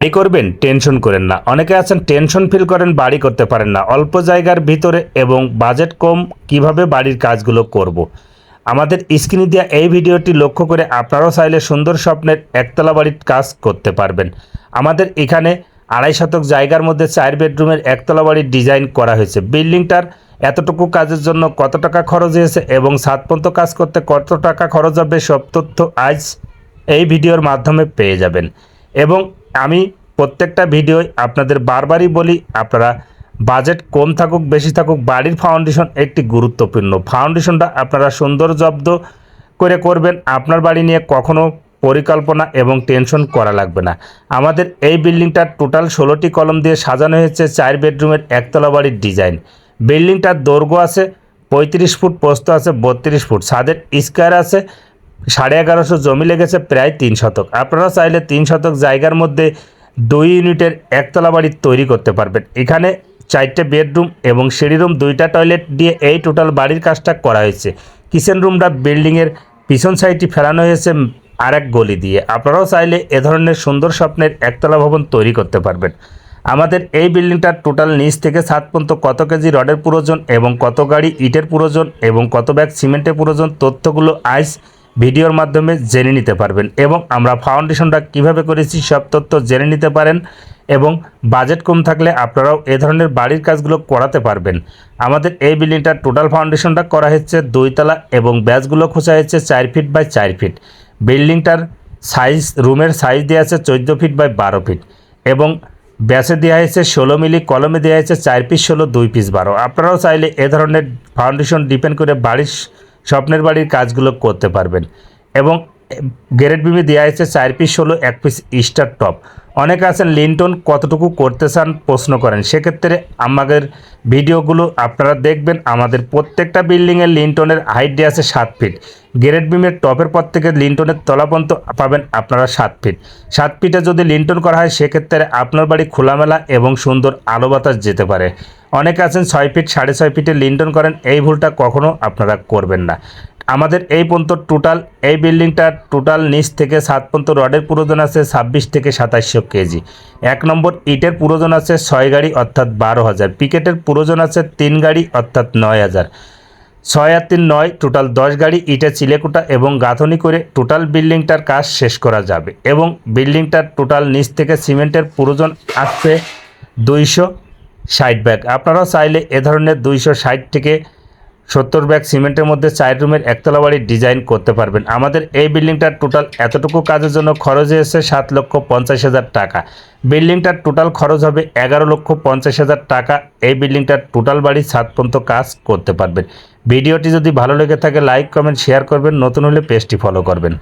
বাড়ি করবেন, টেনশন করেন না। অনেকে আছেন, টেনশন ফিল করেন, বাড়ি করতে পারেন না। অল্প জায়গার ভিতরে এবং বাজেট কম, কীভাবে বাড়ির কাজগুলো করব। আমাদের স্ক্রিনে দেওয়া এই ভিডিওটি লক্ষ্য করে আপনারাও চাইলে সুন্দর স্বপ্নের একতলা বাড়ির কাজ করতে পারবেন। আমাদের এখানে আড়াই শতক জায়গার মধ্যে চার বেডরুমের একতলা বাড়ির ডিজাইন করা হয়েছে। বিল্ডিংটার এতটুকু কাজের জন্য কত টাকা খরচ হয়েছে এবং সাত পর্যন্ত কাজ করতে কত টাকা খরচ হবে সব তথ্য আজ এই ভিডিওর মাধ্যমে পেয়ে যাবেন। এবং আমি প্রত্যেকটা ভিডিওয় আপনাদের বারবারই বলি, আপনারা বাজেট কম থাকুক, বেশি থাকুক, বাড়ির ফাউন্ডেশন একটি গুরুত্বপূর্ণ। ফাউন্ডেশনটা আপনারা সুন্দর জব্দ করে করবেন, আপনার বাড়ি নিয়ে কখনো পরিকল্পনা এবং টেনশন করা লাগবে না। আমাদের এই বিল্ডিংটার টোটাল ষোলোটি কলম দিয়ে সাজানো হয়েছে, চার বেডরুমের একতলা বাড়ির ডিজাইন বিল্ডিংটার দৈর্ঘ্য আছে পঁয়ত্রিশ ফুট পোস্ত আছে বত্রিশ ফুট। ছাদের স্কোয়ার আছে সাড়ে এগারোশো জমি লেগেছে প্রায় তিন শতক। আপনারা চাইলে তিন শতক জায়গার মধ্যে দুই ইউনিটের একতলা বাড়ি তৈরি করতে পারবেন। এখানে চারটে বেডরুম এবং সিঁড়ি রুম, দুইটা টয়লেট দিয়ে এই টোটাল বাড়ির কাজটা করা হয়েছে। কিচেন রুমটা বিল্ডিংয়ের পিছন সাইডটি ফেলানো হয়েছে আর এক গলি দিয়ে। আপনারাও চাইলে এ ধরনের সুন্দর স্বপ্নের একতলা ভবন তৈরি করতে পারবেন। আমাদের এই বিল্ডিংটার টোটাল নিচ থেকে সাত পর্যন্ত কত কেজি রডের প্রয়োজন এবং কত গাড়ি ইটের প্রয়োজন এবং কত ব্যাগ সিমেন্টের প্রয়োজন, তথ্যগুলো আইস ভিডিওর মাধ্যমে জেনে নিতে পারবেন এবং আমরা ফাউন্ডেশনটা কীভাবে করেছি সব তথ্য জেনে নিতে পারেন এবং বাজেট কম থাকলে আপনারাও এ ধরনের বাড়ির কাজগুলো করাতে পারবেন। আমাদের এই বিল্ডিংটার টোটাল ফাউন্ডেশনটা করা হচ্ছে দুইতলা এবং ব্যাচগুলো খোঁচা হচ্ছে চার ফিট বাই চার ফিট বিল্ডিংটার সাইজ রুমের সাইজ দেওয়া আছে চোদ্দ ফিট বাই বারো ফিট এবং ব্যাসে দেওয়া হয়েছে ষোলো মিলি, কলমে দেওয়া হয়েছে চার পিস ষোলো, দুই পিস বারো। আপনারাও চাইলে এ ধরনের ফাউন্ডেশন ডিপেন্ড করে বাড়ির স্বপ্নের বাড়ির কাজগুলো করতে পারবেন। এবং গ্রেড বিমে দেওয়া হয়েছে চার পিস ষোলো, এক পিস স্টার টপ অনেকে আছেন, লিন্টন কতটুকু করতে চান প্রশ্ন করেন। সেক্ষেত্রে আমাদের ভিডিওগুলো আপনারা দেখবেন, আমাদের প্রত্যেকটা বিল্ডিংয়ের লিন্টনের হাইট দেওয়া আছে সাত ফিট গ্রেড বিমের টপের পর থেকে লিন্টনের তলা পর্যন্ত পাবেন আপনারা সাত ফিট সাত ফিটে যদি লিন্টন করা হয়, সেক্ষেত্রে আপনার বাড়ি খোলামেলা এবং সুন্দর আলো বাতাস যেতে পারে। অনেকে আছেন, ছয় ফিট সাড়ে ছয় ফিটে লিন্টন করেন, এই ভুলটা কখনও আপনারা করবেন না। আমাদের এই পর্যন্ত টোটাল এই বিল্ডিংটার টোটাল নিচ থেকে সাত পর্যন্ত রডের প্রয়োজন আছে ছাব্বিশ থেকে সাতাশশো কেজি। এক নম্বর ইটের প্রয়োজন আছে ছয় গাড়ি অর্থাৎ বারো হাজার। পিকেটের প্রয়োজন আছে তিন গাড়ি অর্থাৎ নয় হাজার। ছয় আর তিন নয় টোটাল দশ গাড়ি ইটে চিলেকুটা এবং গাঁথনি করে টোটাল বিল্ডিংটার কাজ শেষ করা যাবে এবং বিল্ডিংটার টোটাল নিচ থেকে সিমেন্টের প্রয়োজন আসছে দুইশো ষাট ব্যাগ। আপনারাও চাইলে এ ধরনের দুইশো ষাট থেকে সত্তর ব্যাগ সিমেন্টের মধ্যে চার রুমের একতলা বাড়ি ডিজাইন করতে পারবেন। আমাদের এই বিল্ডিংটার টোটাল এতটুকু কাজের জন্য খরচ হয়েছে সাত লক্ষ পঞ্চাশ হাজার টাকা। বিল্ডিংটার টোটাল খরচ হবে এগারো লক্ষ পঞ্চাশ হাজার টাকা। এই বিল্ডিংটার টোটাল বাড়ি সাত পর্যন্ত কাজ করতে পারবেন। ভিডিওটি যদি ভালো লেগে থাকে, লাইক, কমেন্ট, শেয়ার করবেন। নতুন হলে পেজটি ফলো করবেন।